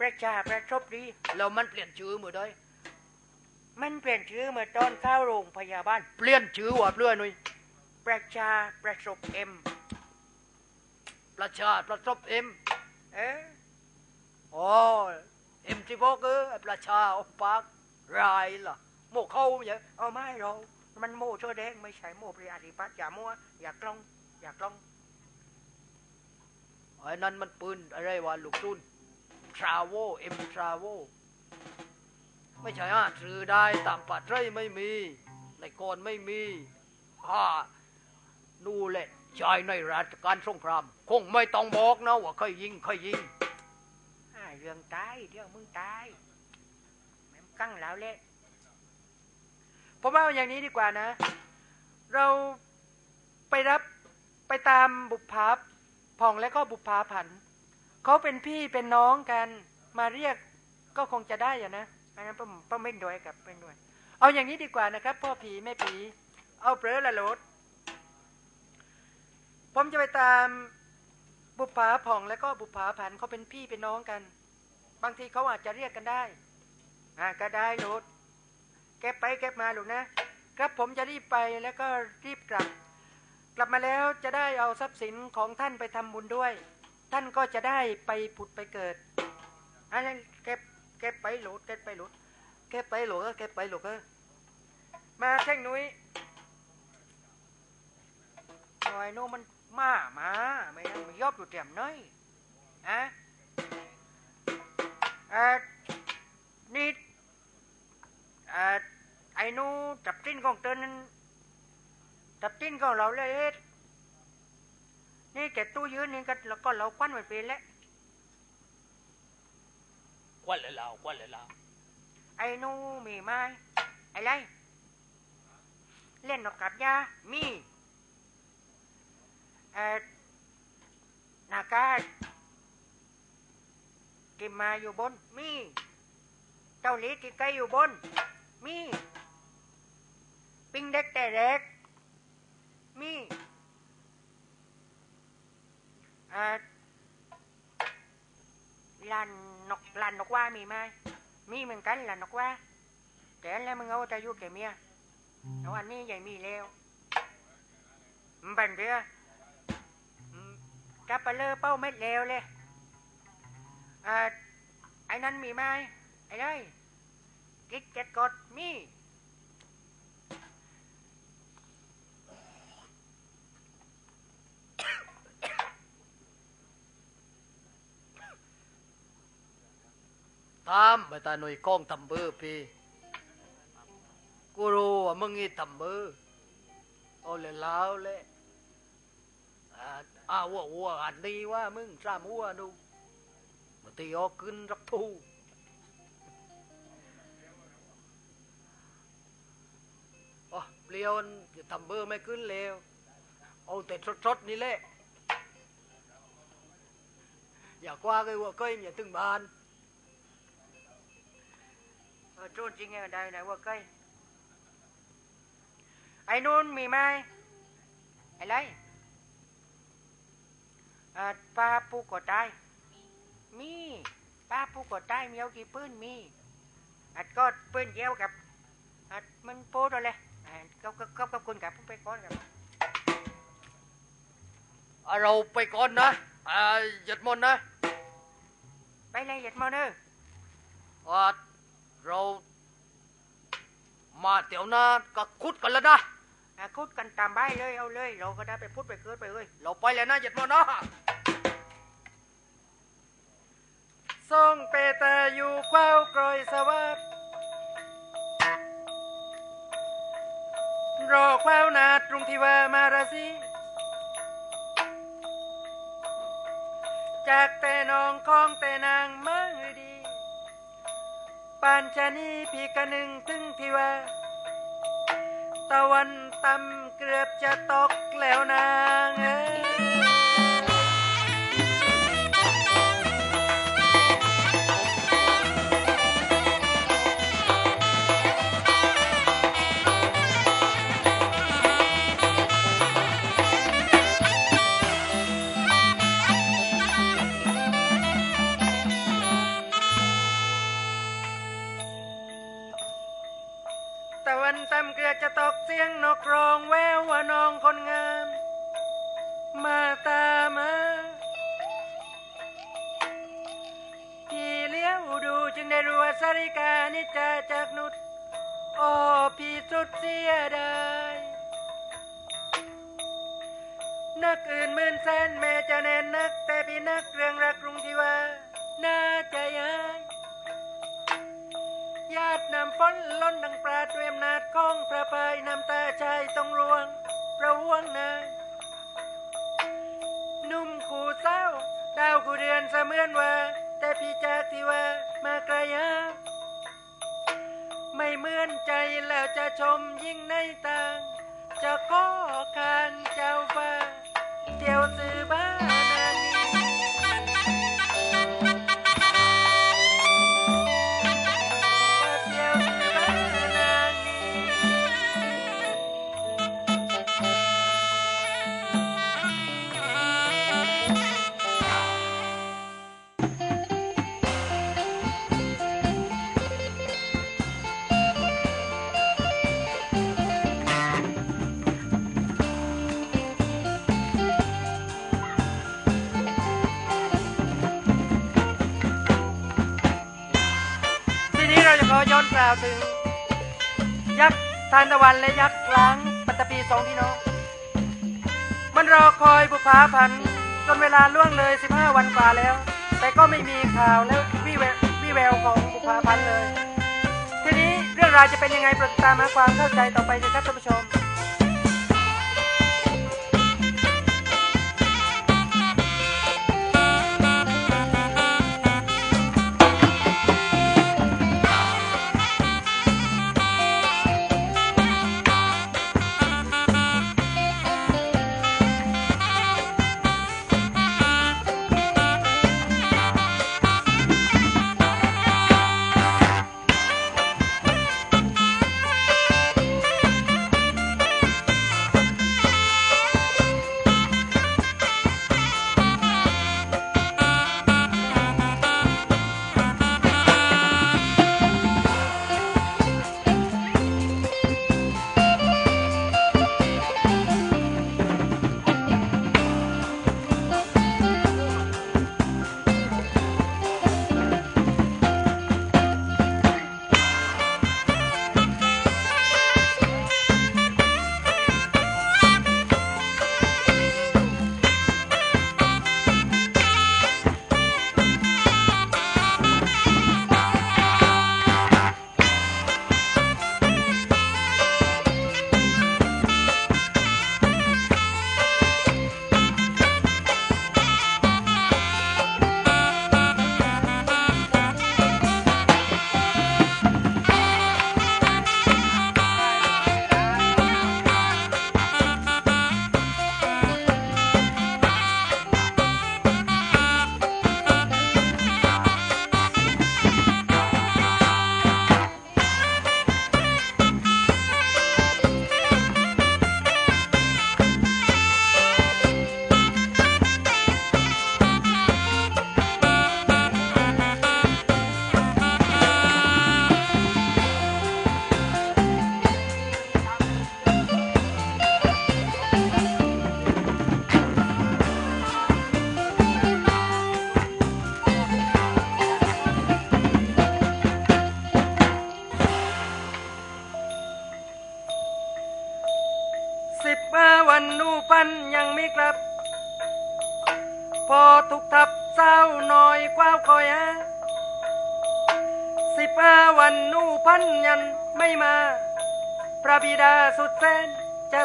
ประชาประชบดีแล้วมันเปลี่ยนชื่อมือได้มันเปลี่ยนชื่อเมื่อตอนเข้าโรงพยาบาลเปลี่ยนชื่อว่าเปลื่อยหนุ่ยประชาประสบเอ็ม ประชาประสบเอ็ม เออโอ้เอ็มที่บอกเออประชาออกปากรายล่ะโมเข้าเนี่ยเอาไม่เรา มันโม่เสื้อแดงไม่ใช่โม่ปริยาธิปัตย์อย่ามั่วอย่ากล้อง อย่ากล้องไอ้นั่นมันปืนอะไรวะลูกซุน ทราโวเอ็มทราโวไม่ใช่อะซื้อได้ตามปัดไรไม่มีในกอนไม่มีฮ่าดูแหละชายในราชการสงคราม คงไม่ต้องบอกนะว่าเคยยิงเคยยิงอ่าเรื่องตายเดี๋ยวมึงตายแม่งกั้งแล้วแหละผมว่าอย่างนี้ดีกว่านะ เราไปรับไปตามบุปผาผ่องและก็บุปผาผัน เขาเป็นพี่เป็นน้องกันมาเรียกก็คงจะได้อะนะอันนั้นป้าป้าไม่งด้วยกับไม่ด้วย เอาอย่างนี้ดีกว่านะครับ พ่อผีแม่ผี เอาเปลือละโหลดผมจะไปตามบุปผาผ่องและก็บุปผาผันเขาเป็นพี่เป็นน้องกัน บางทีเขาอาจจะเรียกกันได้ อ่าก็ได้โหลดเก็บไปเก็บมาลูกนะ ครับผมจะรีบไปแล้วก็รีบกลับ กลับมาแล้วจะได้เอาทรัพย์สินของท่านไปทำบุญด้วย ท่านก็จะได้ไปผุดไปเกิดอันนั้นเก็บเก็บไปโหลดเก็บไปโหลดเก็บไปหลวงเก็บไปหลวงมาแท่งนุ้ยหน่อยโน้มันมามาไม่งั้นมันยอบอยู่เต็มน้อยอะเอ่อนี่เอ่อไอ้นูจับติ้นของเตือนนั้นจับติ้นของเราเลยเฮ็ด นี่แกตู้ยืนนี่ก็แล้วก็เราควันไว้เป็นแล้วควันเลยเราควันเลยเราไอ้หนูมีไหมไอ้ไรเล่นนกกับยามีเอ่อหนากากิมมาอยู่บน มีเจ้าหลีที่ไกลอยู่บน มี ปิงเด็กแต่เด็ก มีเอ่อลานนกลานนกว่ามีไหมมีเหมือนกันล่ะนกว่า แต่แล้วมึงเอาแต่อยุแก่เมียแล้วอันนี้ใหญ่มีแล้วมันเป็นเรืออืมจับไปเลอเป้าเม็ดเลวเลยไอ้นั้นมีไหมไอ้เลยกิ๊กเก็ดกดมี ตามไปตาหน่วยกล้องทำเบอร์พี่กูรู้ว่ามึงนี่ทำเบอร์เอาเลยแล้วเลยอ่าอ้าววัววัว โจนจริงไงก็ได้นะว่าใกล้ไอ้นู้นมีไหมไอ้ไรอ่าป้าปูกดตายมีป้าปูกดตายมีเอากี่ปืนมีอัดก็ปืนเยี่ยวกับอัดมันโป๊ดเลยอ่าก็ก็ก็ก็คุณกับผมไปก่อนกับอะเราไปก่อนนะอ่าหยุดมนต์นะไปเลยเหยียดมาเนอะอ่า เรามาเดี๋ยวนะก็คุดกันแล้วนะ อะคุดกันตามใบเลยเอาเลย เราก็ได้ไปพูดไปเกิดไปเลย เราไปแล้วนะหยุดมนต์นะ ริจาจากนุษโอ้พี่สุดเสียดายนักอื่นหมื่นแสนแม่จะแน่นนัก แต่พี่นักเรื่องรักรุงที่ว่า น่าจะยายญาตินำพ้นล้นดังปลาเตรียมนาดของพระพายนำตาชายต้องรวงพระวงนายนุ่มขู่เศร้าดาวกูเดือนเสมือนว่า แต่พี่จากที่ว่า มาไกลยา แล้วจะชมยิ่งในต่าง จะก็คางเจ้าฟ้าาวถึง ยักษ์ทานตะวันและยักษ์ล้างปัตตภีสองพี่น้อง มันรอคอยบุพาพัน จนเวลาล่วงเลย 15 วันกว่าแล้ว แต่ก็ไม่มีข่าวแล้วิแวววิแววของบุพาพันเลย ทีนี้เรื่องราวจะเป็นยังไงโปรดติดตามหาความเข้าใจต่อไปนะครับท่านผู้ชม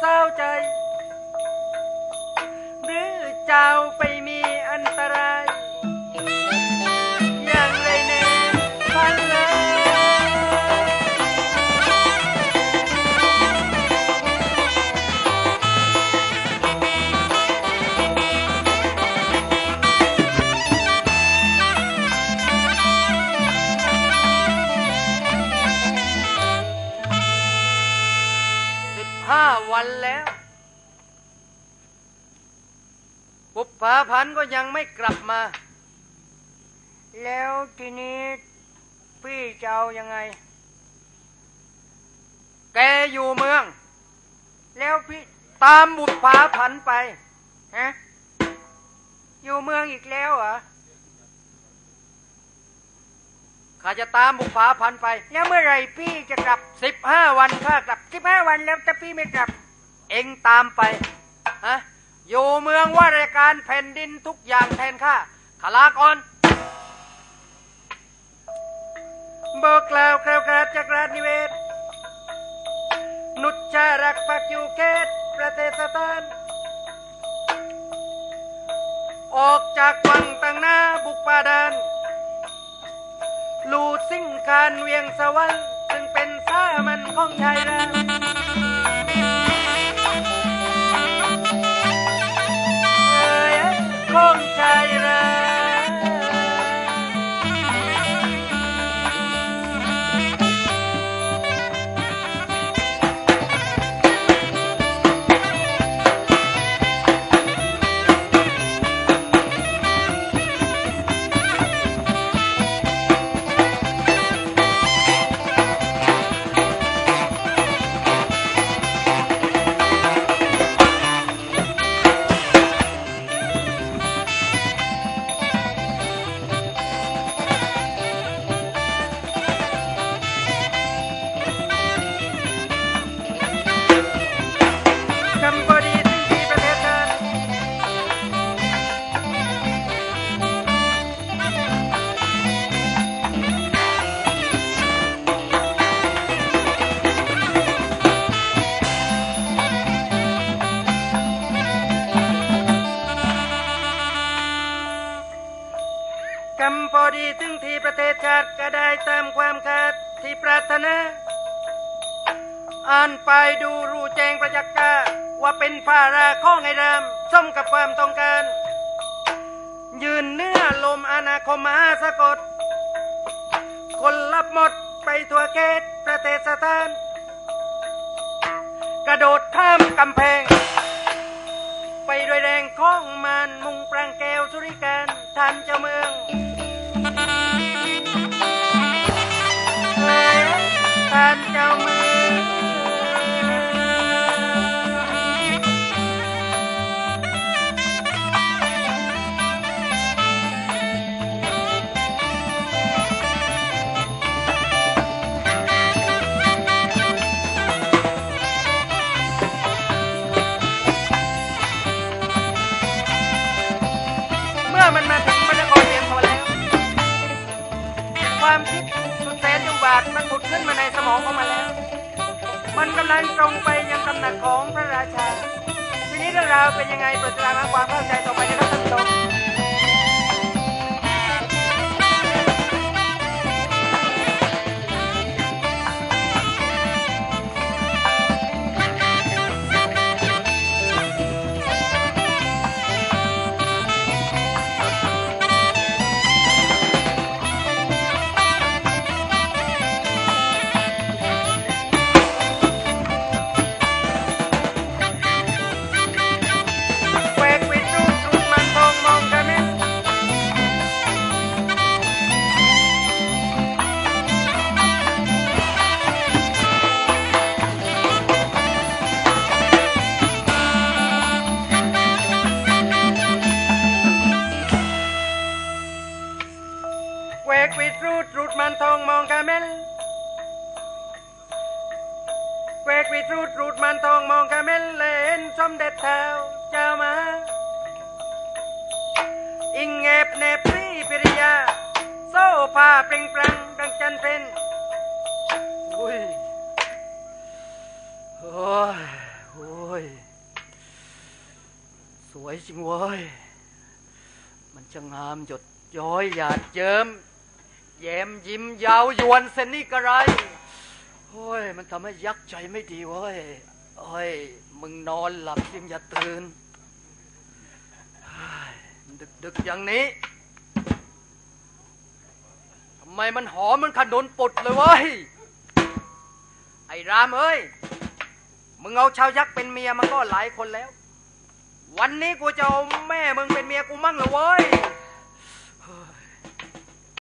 เศร้าใจ หรือเจ้าไปมีอันตราย ห้าวันแล้วบุปผาพันก็ยังไม่กลับมา แล้วทีนี้พี่จะเอายังไง แกอยู่เมือง แล้วพี่ตามบุตรผาผันไปฮะอยู่เมืองอีกแล้วเหรอ ข้าจะตามบุตรผาผันไปแล้วเมื่อไหรพี่จะกลับ สิบห้าวันข้ากลับสิบห้าวันแล้วถ้าพี่ไม่กลับ เองตามไปฮะอยู่เมืองว่าราชการแผ่นดินทุกอย่างแทนข้าขลากรบอกกล่าวกล่าวกราบจากราชนิเวศ นุชชารักปักอยู่เขตประเทศสถานออกจากวังตั้งหน้าบุกป่าดาน ลูดสิ่งการเวียงสวรรค์ซึ่งเป็นสามันของชายราม ราข้องไอรามสมกับความต้องการ ยืนเนื้อลมอนาคมมาสะกด คนรับหมดไปทั่วเขตประเทศสถาน กระโดดข้ามกำแพง ไปด้วยแรงข้องมันมุงปรางแก้วสุริการท่านเจ้าเมือง ของพระราชาทีนี้เรื่องราวเป็นยังไงเปิดตารางหาความเข้าใจต่อไปนะครับท่านผู้ชม กรูดรูดมันทองมองกาเมลเลนสมเด็จเท้าเจ้ามา อิงเงบเนบรีปิริยา โซ่ผ้าเปล่งปลังดังจันเป็นอุ้ยโอ้ยโอ้ย สวยจริงเว้ย มันจะงามหยดย้อยหยาดเยิ้มแย้มยิ้มยาวยวนเซนนี่กระไร โอ้ย มันทำให้ยักษ์ใจไม่ดีเว้ยโอ้ย มึงนอนหลับยังอย่าตื่นเฮ้ยดึกอย่างนี้ทำไมมันหอมมันขนุนปุดเลยเว้ย ไอ้รามเอ้ย มึงเอาชาวยักษ์เป็นเมียมันก็หลายคนแล้ว วันนี้กูจะเอาแม่มึงเป็นเมียกูมั่งเหรอเว้ย